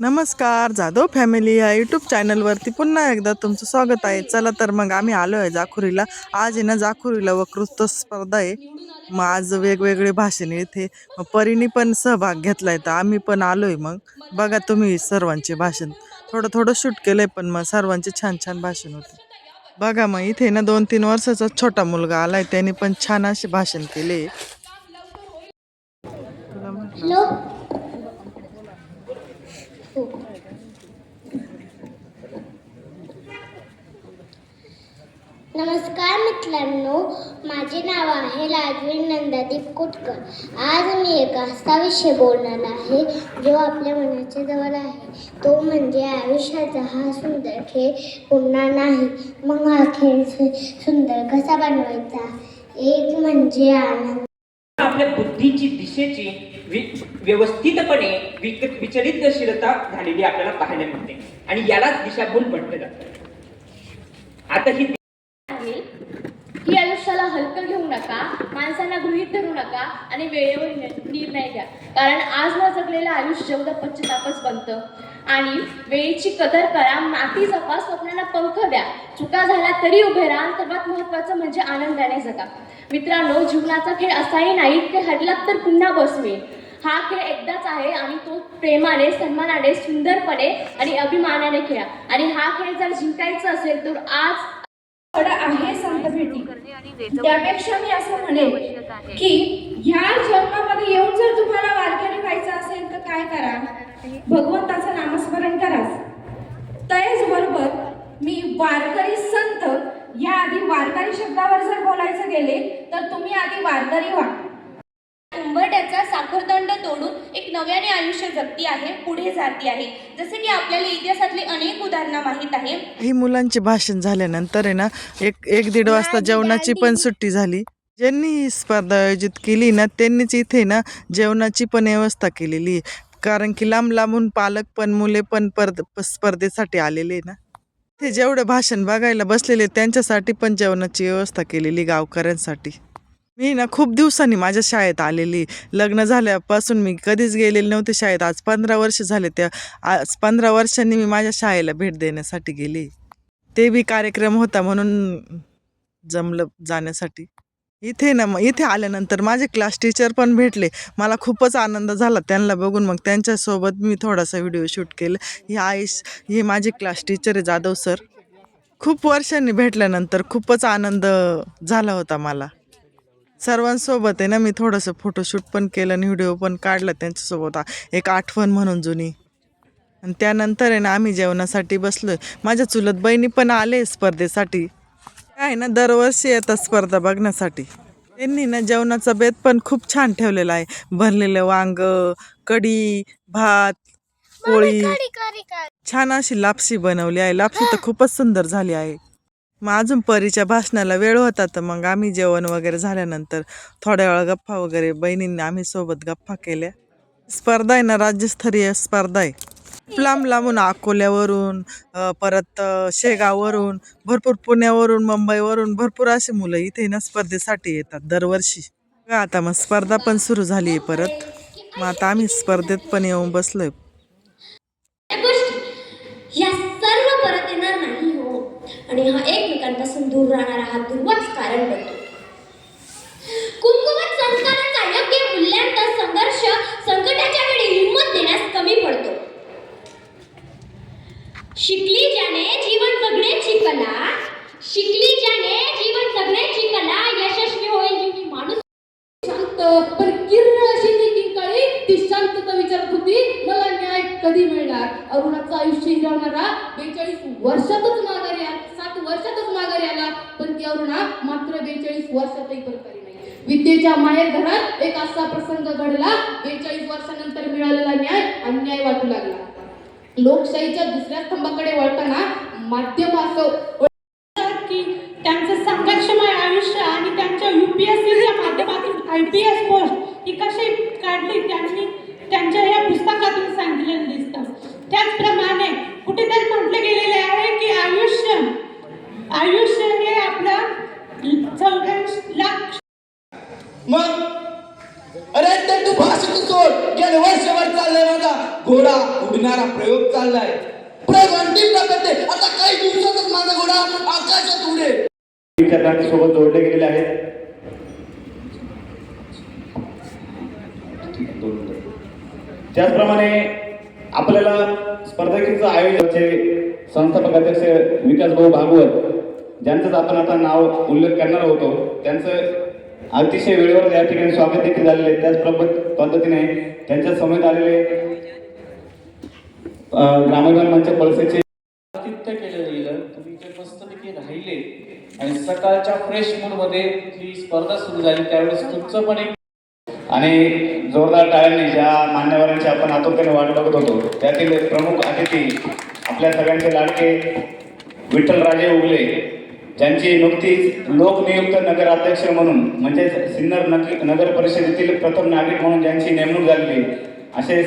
नमस्कार जाधव फॅमिली या यूट्यूब चॅनलवरती पुन्हा एकदा तुमचं स्वागत आहे. चला तर मग आम्ही आलो आहे जाखुरीला. आज आहे ना जाखुरीला वक्तृत्व स्पर्धा आहे. मग आज वेगवेगळे भाषण इथे. मग परीने पण सहभाग घेतला आहे तर आम्ही पण आलो आहे मग. बघा तुम्ही सर्वांचे भाषण. थोडं थोडं शूट केलं आहे पण मग सर्वांचे छान छान भाषण होते. बघा मग इथे ना दोन तीन वर्षाचा छोटा मुलगा आला आहे त्याने पण छान असे भाषण केले. तुला नमस्कार मित्रांनो माझे नाव आहे लाजवी नंदादीप कुटकर. आज मी एका असा विषय बोलणार आहे जो आपल्या मनाच्या जवळ आहे. तो म्हणजे आयुष्याचा हा सुंदर खेळ पुन्हा नाही मग हा खेळ सुंदर कसा बनवायचा? एक म्हणजे आनंद. आपल्या बुद्धीची दिशेची व्यवस्थितपणे विचलितशीलता झालेली आपल्याला पाहायला मिळते. आणि यालाच दिशाभूल म्हटलं जातं. आता ही की आयुष्याला हलकं घेऊ नका माणसांना गृहीत धरू नका आणि वेळेवर निर्णय घ्या. कारण आज न जगलेलं आयुष्य उद्या पश्चितापच बनतं. आणि वेळेची कदर करा माती जपा स्वप्नांना पंख द्या. चुका झाला तरी उभे राहा सर्वात महत्त्वाचं म्हणजे आनंदाने जगा. मित्रांनो जीवनाचा खेळ असाही नाही की हरलात तर पुन्हा बसवे. हा खेळ एकदाच आहे आणि तो प्रेमाने सन्मानाने सुंदरपणे आणि अभिमानाने खेळा. आणि हा खेळ जर जिंकायचा असेल तर आज थोडं आहे संत भेटी. त्यापेक्षा मी असं म्हणेन की ह्या जन्मामध्ये येऊन जर तुम्हाला वारकरी व्हायचं असेल तर काय करा? भगवंताचं नामस्मरण कराच त्याच बरोबर मी वारकरी संत या आधी वारकरी शब्दावर जर बोलायचं गेले तर तुम्ही आधी वारकरी व्हा. नव्याने आयुष्य जगती आहे पुढे जाती आहे. जसे की आपल्याला इतिहासातली अनेक उदाहरणं माहीत आहे. ही मुलांचे भाषण झाल्यानंतर आहे ना एक एक दीड वाजता जेवणाची पण सुट्टी झाली. ज्यांनी ही स्पर्धा आयोजित केली ना त्यांनीच इथे ना जेवणाची पण व्यवस्था केलेली. कारण की लांब लांबून पालक पण मुले पण परद स्पर्धेसाठी आलेले ना. ते जेवढं भाषण बघायला बसलेले त्यांच्यासाठी पण जेवणाची व्यवस्था केलेली गावकऱ्यांसाठी. मी ना खूप दिवसांनी माझ्या शाळेत आलेली. लग्न झाल्यापासून मी कधीच गेलेली नव्हते शाळेत. आज पंधरा वर्ष झाले त्या आज पंधरा वर्षांनी मी माझ्या शाळेला भेट देण्यासाठी गेली. ते बी कार्यक्रम होता म्हणून जमलं जाण्यासाठी. इथे ना मग इथे आल्यानंतर माझे क्लास टीचर पण भेटले. मला खूपच आनंद झाला त्यांना बघून. मग त्यांच्यासोबत मी थोडासा व्हिडिओ शूट केला. हे आईश हे माझे क्लास टीचर आहे जाधव सर खूप वर्षांनी भेटल्यानंतर खूपच आनंद झाला होता मला. सर्वांसोबत आहे ना मी थोडंसं फोटोशूट पण केलं आणि व्हिडिओ पण काढला त्यांच्यासोबत. एक आठवण म्हणून जुनी. आणि त्यानंतर आहे ना आम्ही जेवणासाठी बसलो माझ्या चुलत बहिणी पण आले स्पर्धेसाठी. काय ना दरवर्षी येतात स्पर्धा बघण्यासाठी. त्यांनी ना जेवणाचा बेत पण खूप छान ठेवलेला आहे. भरलेलं वांग कढी भात पोळी. छान अशी लापशी बनवली आहे. लापशी तर खूपच सुंदर झाली आहे. मग अजून परीच्या भाषणाला वेळ होता तर मग आम्ही जेवण वगैरे झाल्यानंतर थोड्या वेळा गप्पा वगैरे बहिणींनी आम्ही सोबत गप्पा केल्या. स्पर्धा आहे ना राज्यस्तरीय स्पर्धा आहे. लांब लांबून अकोल्यावरून परत शेगाववरून भरपूर पुण्यावरून मुंबईवरून भरपूर अशी मुलं इथे ना स्पर्धेसाठी येतात दरवर्षी. आता मग स्पर्धा पण सुरू झाली आहे परत. मग आता आम्ही स्पर्धेत पण येऊन बसलोय. या सर्व परत येणार नाही. आणि हा एकमेकांपासून दूर राहणारा हा दुर्वाच कारण बनतो. कुंकुमत संस्कारांचा योग्य मूल्यांचा संघर्ष संकटाच्या वेळी हिंमत देण्यास कमी पडतो. शिकली ज्याने जीवन जगण्याची कला शिकली ज्याने जीवन जगण्याची कला यशस्वी होईल जेवढी माणूस शांत पण किर्ण अशी ती किंकाळी ती शांतता विचारत होती मला न्याय कधी मिळणार? अरुणाचं आयुष्य हिरावणारा बेचाळीस वर्षातच माघारी आला सात वर्षातच माघारी आला तरुणा मात्र बेचाळीस वर्षातही परकारी नाही. विद्येच्या माहेर घरात एक असा प्रसंग घडला बेचाळीस वर्षानंतर मिळालेला न्याय अन्याय वाटू लागला. लोकशाहीच्या दुसऱ्या स्तंभाकडे वळताना माध्यम असं की त्यांचं संघर्षमय आयुष्य आणि त्यांच्या युपीएससीच्या माध्यमातून आय पी एस पोस्ट ही कशी काढली त्यांनी त्यांच्या या पुस्तकातून सांगितलेलं दिसतं त्याचप्रमाणे कुठेतरी म्हटलं गेलेले आहे की आयुष्य आयुष्य हे आपलं चौऱ्याऐंशी लाख मग? अरे ते तू भाषण सोड. गेले वर्षभर चाललाय माझा. घोडा उडणारा प्रयोग चाललाय. प्रयोग अंतिम टप्प्यात आता काही दिवसातच माझा घोडा आकाशात उडेल. सोबत जोडले गेलेले आहेत. त्याचप्रमाणे आपल्याला स्पर्धेचं आयोजनाचे संस्थापक अध्यक्ष विकास भाऊ भागवत ज्यांचंच आपण आता नाव उल्लेख करणार होतो त्यांचं अतिशय वेळेवर या ठिकाणी स्वागत देखील झालेले त्याच पद्धतीने त्यांच्या समेत आलेले ग्रामोद्यान मंच पळसेचे आतिथ्य केलं गेलं. तुम्ही इथे मस्तपैकी राहिले. आणि सकाळच्या फ्रेश मूडमध्ये ही स्पर्धा सुरू झाली. त्यावेळेस तुमचं पण एक आणि जोरदार टाळ्यांनी ज्या मान्यवरांची आपण आतुरतेने वाट बघत होतो त्यातील प्रमुख अतिथी आपल्या सगळ्यांचे लाडके विठ्ठलराजे उगले. ज्यांची नुकतीच लोकनियुक्त नगराध्यक्ष म्हणून म्हणजेच सिन्नर नग नगर परिषदेतील प्रथम नागरिक म्हणून ज्यांची नेमणूक झालेली असे